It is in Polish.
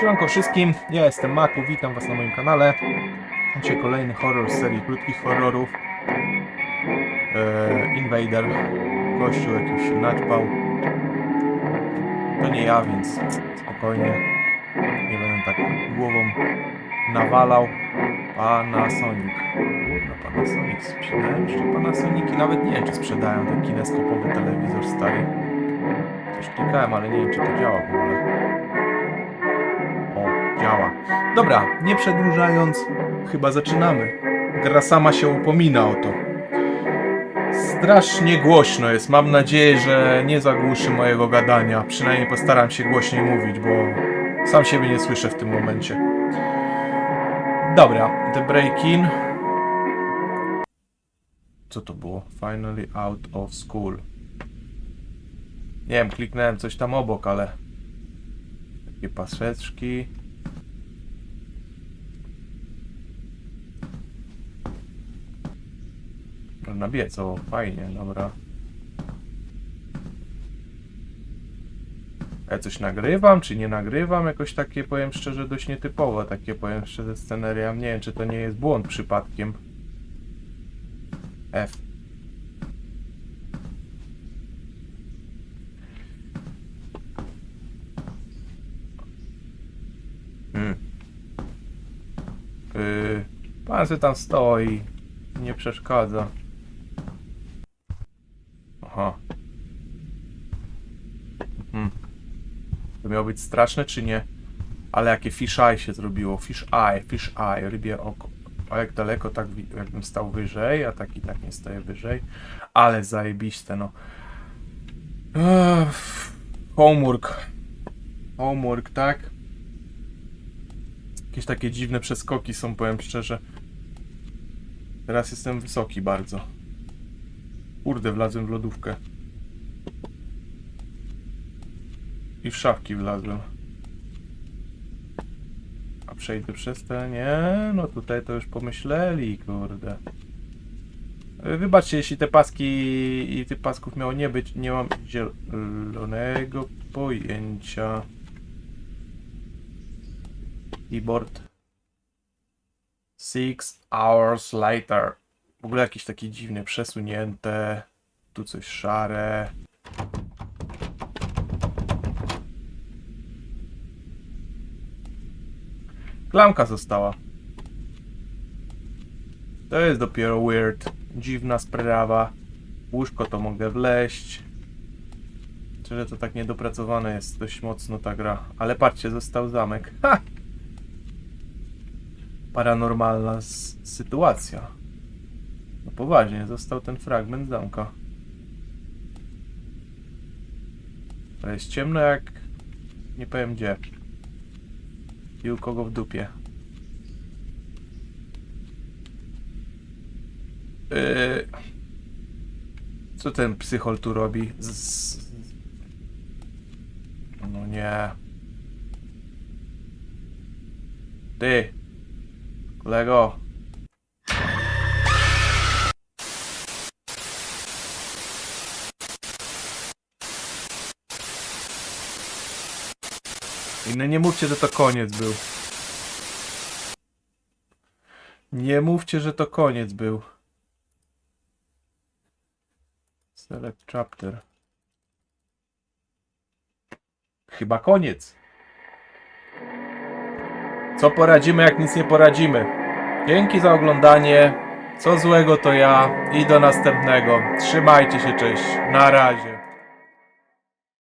Siemanko wszystkim, ja jestem Maku, witam was na moim kanale. Dzisiaj kolejny horror z serii krótkich horrorów. Eee, Invader, gościu jakiś się naćpał. To nie ja, więc spokojnie. Nie będę tak głową nawalał. Panasonic. Kurna, Panasonic. Sprzedają jeszcze Panasoniki? Nawet nie wiem, czy sprzedają ten kineskopowy telewizor stary. Coś klikałem, ale nie wiem, czy to działa w ogóle. Dobra, nie przedłużając, chyba zaczynamy. Gra sama się upomina o to. Strasznie głośno jest. Mam nadzieję, że nie zagłuszy mojego gadania. Przynajmniej postaram się głośniej mówić, bo sam siebie nie słyszę w tym momencie. Dobra, The Break-In. Co to było? Finally out of school. Nie wiem, kliknąłem coś tam obok, ale... Takie paseczki. Można biec, o, fajnie, dobra. Ja coś nagrywam, czy nie nagrywam? Jakoś takie, powiem szczerze, dość nietypowe, takie, powiem szczerze, sceneria. Nie wiem, czy to nie jest błąd przypadkiem. F. Hmm. Yy, pan se tam stoi. Nie przeszkadza. Aha. Hmm. To miało być straszne, czy nie? Ale jakie fish eye się zrobiło. Fish eye, fish eye, rybie oko. A jak daleko, tak jakbym stał wyżej, a tak i tak nie staję wyżej. Ale zajebiste, no. Ech, homework. Homework, tak? Jakieś takie dziwne przeskoki są, powiem szczerze. Teraz jestem wysoki bardzo. Kurde, wlazłem w lodówkę. I w szafki wlazłem. A przejdę przez te... Nie, no tutaj to już pomyśleli, kurde. E, Wybaczcie, jeśli te paski i tych pasków miało nie być, nie mam zielonego pojęcia. Keyboard. Six hours later. W ogóle jakieś takie dziwne, przesunięte. Tu coś szare. Klamka została. To jest dopiero weird. Dziwna sprawa. Łóżko to mogę wleść. Szczerze to tak niedopracowane jest dość mocno ta gra. Ale patrzcie, został zamek. Ha! Paranormalna sytuacja. No poważnie, został ten fragment zamka. To jest ciemno jak... Nie powiem gdzie. I u kogo w dupie. Yy... Co ten psychol tu robi? Z... z- No nie. Ty! Kolego! No nie mówcie, że to koniec był. Nie mówcie, że to koniec był. Select chapter. Chyba koniec. Co poradzimy, jak nic nie poradzimy? Dzięki za oglądanie. Co złego to ja i do następnego. Trzymajcie się, cześć. Na razie.